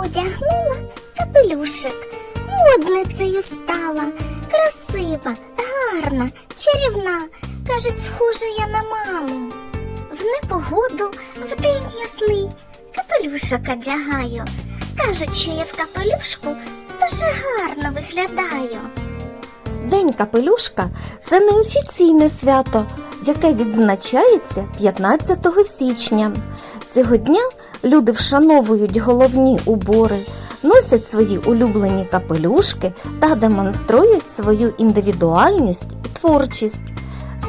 одягнула капелюшик. Модницею стала, красива, гарна, чарівна. Кажуть, схожа я на маму. В непогоду в день ясний капелюшок одягаю. Кажуть, що я в капелюшку дуже гарно виглядаю. День капелюшка це неофіційне свято, яке відзначається 15 січня. Цього дня люди вшановують головні убори, носять свої улюблені капелюшки та демонструють свою індивідуальність і творчість.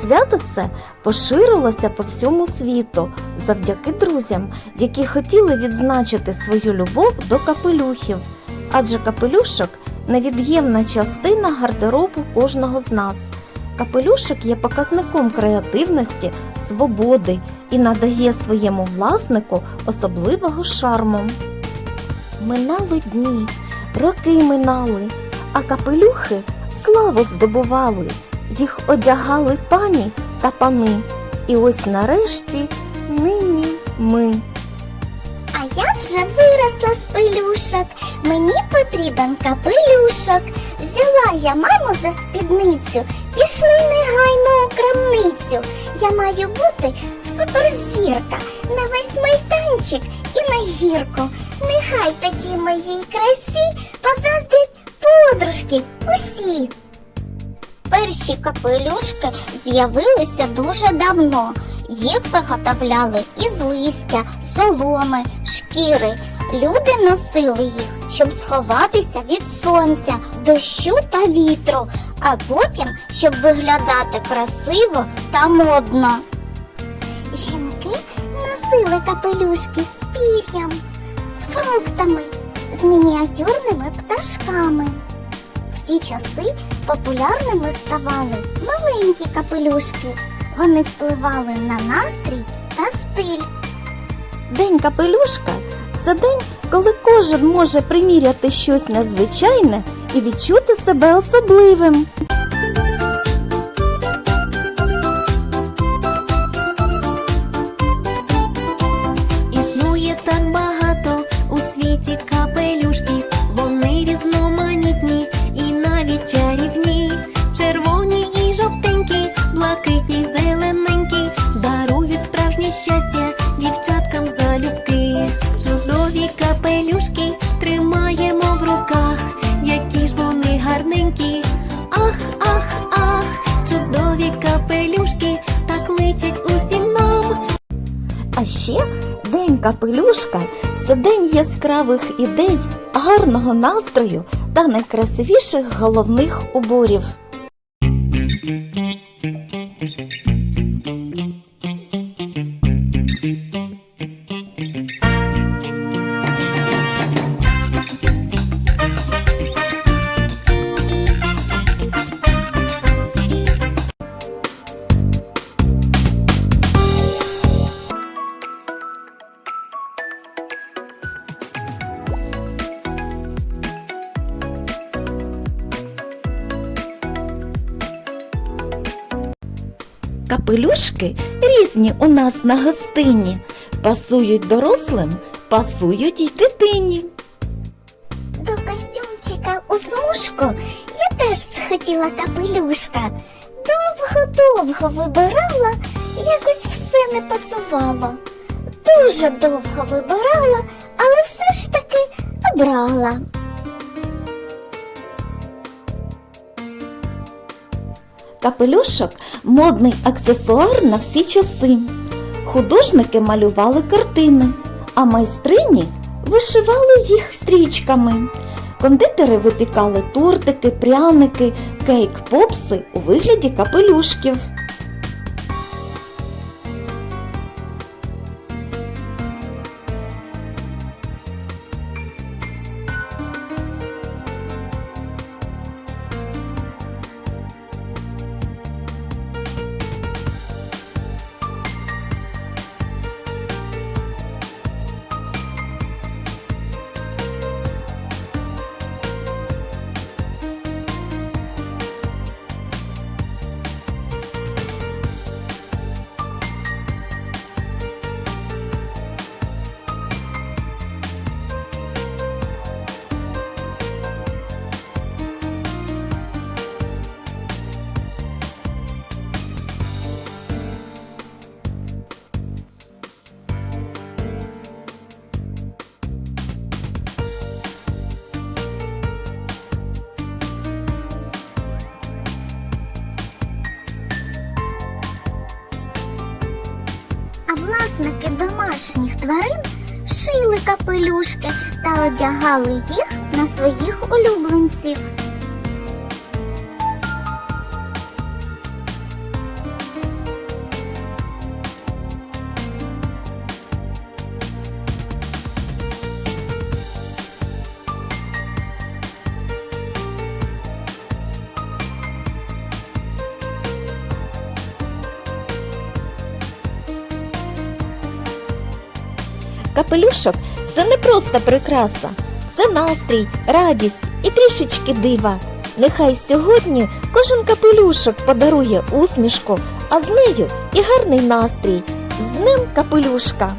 Свято це поширилося по всьому світу завдяки друзям, які хотіли відзначити свою любов до капелюхів, адже капелюшок невід'ємна частина гардеробу кожного з нас. Капелюшок є показником креативності, свободи і надає своєму власнику особливого шарму. Минали дні, роки минали, а капелюхи славу здобували, їх одягали пані та пани. І ось нарешті нині ми. А я вже виросла з пилюшок, мені потрібен капелюшок. Взяла я маму за спідницю, пішли негайно у крамницю. Я маю бути суперзірка на весь майданчик і на гірку. Нехай тоді моїй красі позаздрять подружки усі. Перші капелюшки з'явилися дуже давно. Їх виготовляли із листя, соломи, шкіри. Люди носили їх, щоб сховатися від сонця, дощу та вітру, а потім, щоб виглядати красиво та модно. Жінки носили капелюшки з пір'ям, з фруктами, з мініатюрними пташками. В ті часи популярними ставали маленькі капелюшки. Вони впливали на настрій та стиль. День капелюшка це день, коли кожен може приміряти щось незвичайне і відчути себе особливим. Щастя дівчаткам залюбки. Чудові капелюшки тримаємо в руках, які ж вони гарненькі. Ах, ах, ах, чудові капелюшки так личать усім нам. А ще День капелюшка це день яскравих ідей, гарного настрою та найкрасивіших головних уборів. Капелюшки різні у нас на гостині, пасують дорослим, пасують й дитині. До костюмчика у смужку я теж схотіла капелюшка. Довго-довго вибирала, якось все не пасувало. Дуже довго вибирала, але все ж таки обрала. Капелюшок модний аксесуар на всі часи. Художники малювали картини, а майстрині вишивали їх стрічками. Кондитери випікали тортики, пряники, кейк-попси у вигляді капелюшків. Власники домашніх тварин шили капелюшки та одягали їх на своїх улюбленців. Капелюшок це не просто прикраса, це настрій, радість і трішечки дива. Нехай сьогодні кожен капелюшок подарує усмішку, а з нею і гарний настрій. З Днем капелюшка!